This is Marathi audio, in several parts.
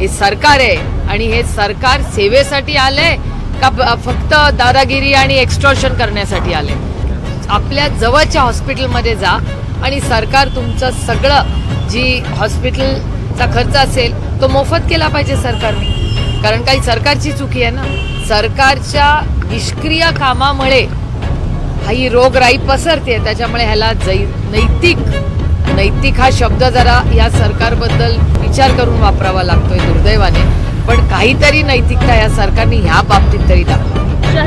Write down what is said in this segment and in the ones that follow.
हे सरकार आहे आणि हे सरकार सेवेसाठी आलंय का ब- फक्त दादागिरी आणि एक्स्ट्रॉशन करण्यासाठी आले आपल्या जवळच्या हॉस्पिटलमध्ये जा आणि सरकार तुमचं सगळं जी हॉस्पिटलचा खर्च असेल तो मोफत केला पाहिजे सरकारने. कारण काही सरकारची चुकी आहे ना. सरकारच्या निष्क्रिय कामामुळे काही ही रोगराई पसरते त्याच्यामुळे ह्याला जै नैतिक नैतिक हा शब्द जरा या सरकारबद्दल विचार करून वापरावा लागतोय दुर्दैवाने. पण काहीतरी नैतिकता या सरकारने ह्या बाबतीत तरी दाखवा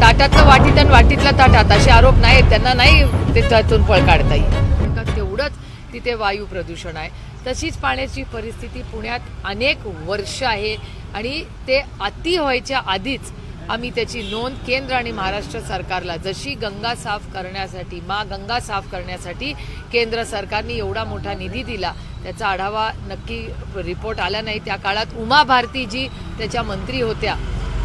ताटातलं वाटीत आणि वाटीतलं ताटात असे आरोप नाही त्यांना नाही ते त्यातून पळ काढता येईल का तेवढंच तिथे वायू प्रदूषण आहे. तशीच पाण्याची परिस्थिती पुण्यात अनेक वर्ष आहे आणि ते अति व्हायच्या आधीच आम्ही त्याची नोंद केंद्र आणि महाराष्ट्र सरकारला. जशी गंगा साफ करण्यासाठी मा गंगा साफ करण्यासाठी केंद्र सरकारने एवढा मोठा निधी दिला त्याचा आढावा नक्की रिपोर्ट आला नाही. त्या काळात उमा भारती जी त्याच्या मंत्री होत्या.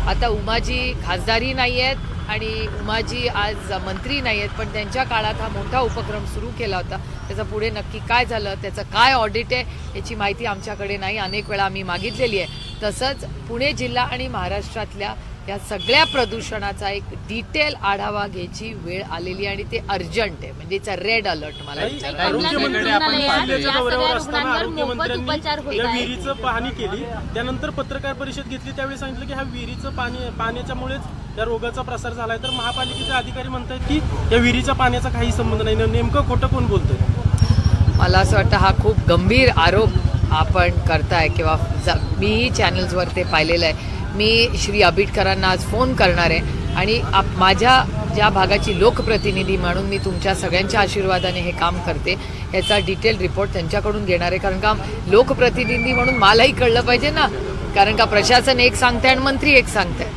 आता उमाजी खासदारी नाही आहेत आणि उमाजी आज मंत्री नाही आहेत पण त्यांच्या काळात हा मोठा उपक्रम सुरू केला होता. त्याचं पुढे नक्की काय झालं त्याचं काय ऑडिट आहे याची माहिती आमच्याकडे नाही. अनेक वेळा आम्ही मागितलेली आहे. तसंच पुणे जिल्हा आणि महाराष्ट्रातल्या या सगळ्या प्रदूषणाचा एक डिटेल आढावा घ्यायची वेळ आलेली आणि ते अर्जंट आहे. म्हणजे इट्स रेड अलर्ट मला विचारायला विहिरीचं पाहणी केली. त्यानंतर पत्रकार परिषद घेतली त्यावेळी सांगितलं की ह्या विहिरीचं पाणी पाण्याच्यामुळेच या रोगाचा प्रसार झालाय. तर महापालिकेचे अधिकारी म्हणतात की या विहिरीच्या पाण्याचा काही संबंध नाही. नेमकं खोटं कोण बोलतंय? मला असं वाटतं हा खूप गंभीर आरोप आपण करताय किंवा मीही चॅनल्सवर ते पाहिलेलं आहे. मी श्री आबिटकरांना आज फोन करणार आहे. आणि आप माझ्या ज्या भागाची लोकप्रतिनिधी म्हणून मी तुमच्या सगळ्यांच्या आशीर्वादाने हे काम करते याचा डिटेल रिपोर्ट त्यांच्याकडून घेणार आहे. कारण का लोकप्रतिनिधी म्हणून मलाही कळलं पाहिजे ना. कारण का प्रशासन एक सांगते आणि मंत्री एक सांगते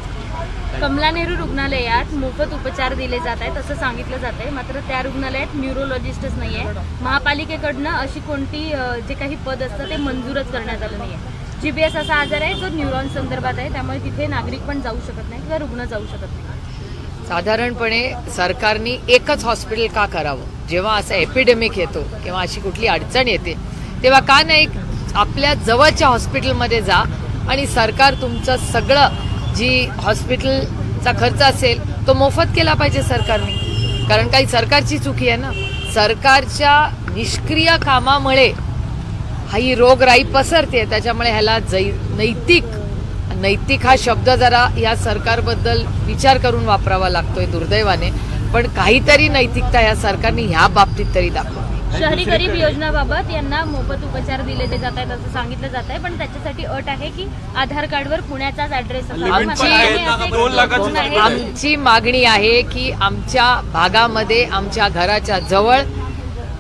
कमला नेहरू रुग्णालयात मोफत उपचार दिले जात आहेत असं सांगितलं जात आहे. मात्र त्या रुग्णालयात न्यूरोलॉजिस्टच नाही आहे महापालिकेकडनं अशी कोणती जे काही पद असतं ते मंजूरच करण्यात आलं नाही आहे जीबीएस असा आजार आहे जो न्यूरॉन संदर्भात आहे त्यामुळे तिथे नागरिक पण जाऊ शकत नाही किंवा रुग्ण जाऊ शकत नाही. साधारणपणे सरकारने एकच हॉस्पिटल का करावं? जेव्हा असं एपिडेमिक येतो किंवा अशी कुठली अडचण येते तेव्हा का नाही आपल्या जवळच्या हॉस्पिटलमध्ये जा आणि सरकार तुमचं सगळं जी हॉस्पिटलचा खर्च असेल तो मोफत केला पाहिजे सरकारने. कारण काही सरकारची चुकी आहे ना? सरकारच्या निष्क्रिय कामामुळे हा ही रोगराई पसरते त्याच्यामुळे ह्याला जै नैतिक नैतिक हा शब्द जरा या सरकारबद्दल विचार करून वापरावा लागतोय दुर्दैवाने. पण काहीतरी नैतिकता या सरकारने ह्या बाबतीत तरी दाखवा शहरी गरीब योजनाबाबत यांना मोफत उपचार दिले जात आहेत असं सांगितलं जात आहे पण त्याच्यासाठी अट आहे की आधार कार्डवर पुण्याचाच ऍड्रेस. आमची मागणी आहे की आमच्या भागामध्ये आमच्या घराच्या जवळ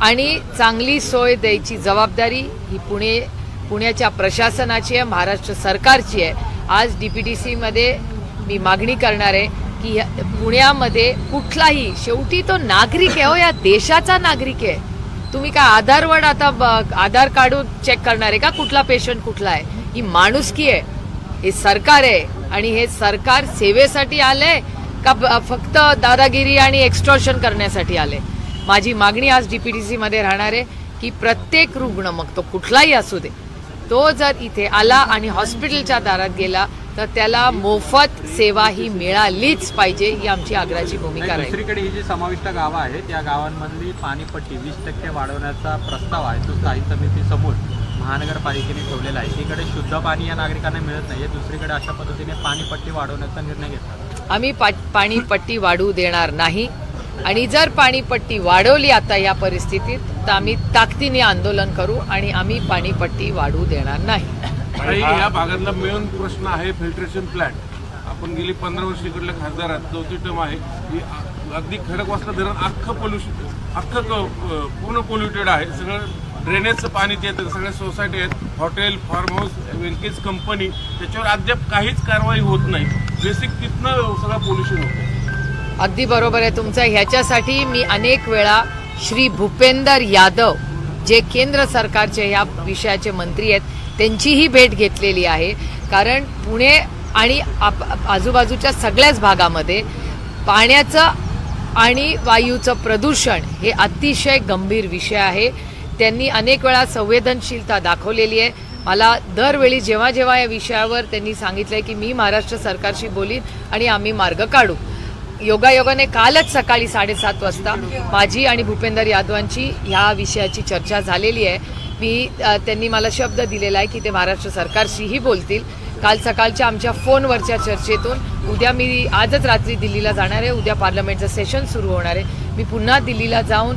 आणि चांगली सोय द्यायची जबाबदारी ही पुणे पुण्याच्या प्रशासनाची आहे महाराष्ट्र सरकारची आहे. आज डी पी टी सीमध्ये मी मागणी करणार आहे की पुण्यामध्ये कुठलाही शेवटी तो नागरिक आहे हो या देशाचा नागरिक आहे. तुम्ही काय आधारवर आता ब- आधार काढून चेक करणार आहे का? कुठला पेशंट कुठला आहे? ही माणुसकी आहे. हे सरकार आहे आणि हे सरकार सेवेसाठी आलंय का ब- फक्त दादागिरी आणि एक्स्ट्रॉशन करण्यासाठी आले माझी मागणी आज डीपीटीसी मध्ये राहणार आहे की प्रत्येक रुग्ण मग तो कुठलाही असू दे तो जर इथे आला आणि हॉस्पिटलच्या दारात गेला तर त्याला मोफत सेवा ही मिळालीच पाहिजे ही आमची आग्रहाची भूमिका राहील. दुसरीकडे ही जी समाविष्ट गावं आहेत या गावांमधली पाणीपट्टी वीस टक्के वाढवण्याचा प्रस्ताव आहे तो स्थायी समितीसमोर महानगरपालिकेने ठेवलेला आहे. एकीकडे शुद्ध पाणी या नागरिकांना मिळत नाही दुसरीकडे अशा पद्धतीने पाणीपट्टी वाढवण्याचा निर्णय घेतला. आम्ही पा पाणीपट्टी वाढवू देणार नाही. आणि जर पाणीपट्टी वाढवली आता या परिस्थितीत तर आम्ही ताकदीने आंदोलन करू आणि आम्ही पाणीपट्टी वाढवू देणार नाही. या भागातला मेन प्रश्न आहे फिल्ट्रेशन प्लांट आपण गेली पंधरा वर्ष इकडल्या खासदारात चौथी टर्म आहे. की अगदी खडकवासला धरण अख्खं पोल्युशन अख्खं पूर्ण पोल्युटेड आहे. सगळं ड्रेनेजचं पाणी ते येतं सगळ्या सोसायटी आहेत. हॉटेल फार्म हाऊस वेलकेज कंपनी त्याच्यावर अद्याप काहीच कारवाई होत नाही. बेसिक तिथनं सगळं पोल्युशन होतं. अगदी बरोबर आहे. तुमचं ह्याच्यासाठी मी अनेक वेळा श्री भूपेंदर यादव जे केंद्र सरकारचे ह्या विषयाचे मंत्री आहेत त्यांचीही भेट घेतलेली आहे. कारण पुणे आणि आप आजूबाजूच्या सगळ्याच भागामध्ये पाण्याचं आणि वायूचं प्रदूषण हे अतिशय गंभीर विषय आहे. त्यांनी अनेक वेळा संवेदनशीलता दाखवलेली आहे. मला दरवेळी जेव्हा जेव्हा या विषयावर त्यांनी सांगितलंय की मी महाराष्ट्र सरकारशी बोलीन आणि आम्ही मार्ग काढू. योगायोगाने कालच सकाळी साडेसात वाजता माझी आणि भूपेंदर यादवांची ह्या विषयाची चर्चा झालेली आहे. मी त्यांनी मला शब्द दिलेला आहे की ते महाराष्ट्र सरकारशीही बोलतील. काल सकाळच्या आमच्या फोनवरच्या चर्चेतून उद्या मी आजच रात्री दिल्लीला जाणार आहे. उद्या पार्लमेंटचं सेशन सुरू होणार आहे. मी पुन्हा दिल्लीला जाऊन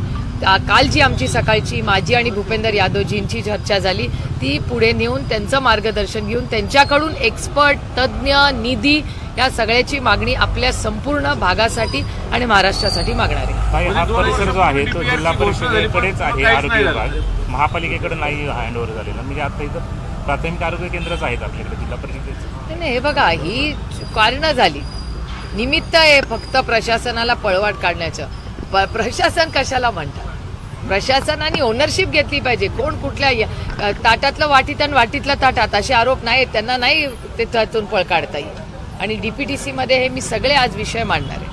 काल जी आमची सकाळची माझी आणि भूपेंदर यादवजींची चर्चा झाली ती पुढे नेऊन त्यांचं मार्गदर्शन घेऊन त्यांच्याकडून एक्सपर्ट तज्ज्ञ निधी या सगळ्याची मागणी आपल्या संपूर्ण भागासाठी आणि महाराष्ट्रासाठी मागणार. आहे हा परिसर जो आहे तो जिल्हा परिषदेकडेच आहे आरोग्य नाही विभाग. महापालिकेकडे नाही हँडओव्हर झालेला. म्हणजे आता इथं प्राथमिक आरोग्य केंद्रच आहेत आपल्याकडे जिल्हा परिषदेचं. नाही, नाही हे बघा ही कारणं झाली. निमित्त आहे फक्त प्रशासनाला पळवाट काढण्याचं. प्रशासन कशाला म्हणतात? प्रशासनाने ओनरशिप घेतली पाहिजे. कोण कुठल्या ताटातलं वाटीत आणि वाटीतलं ताटात असे आरोप नाहीत त्यांना नाही ते त्यातून पळ काढता येईल. आणि डी पी टी सीमध्ये हे मी सगळे आज विषय मांडणार आहे.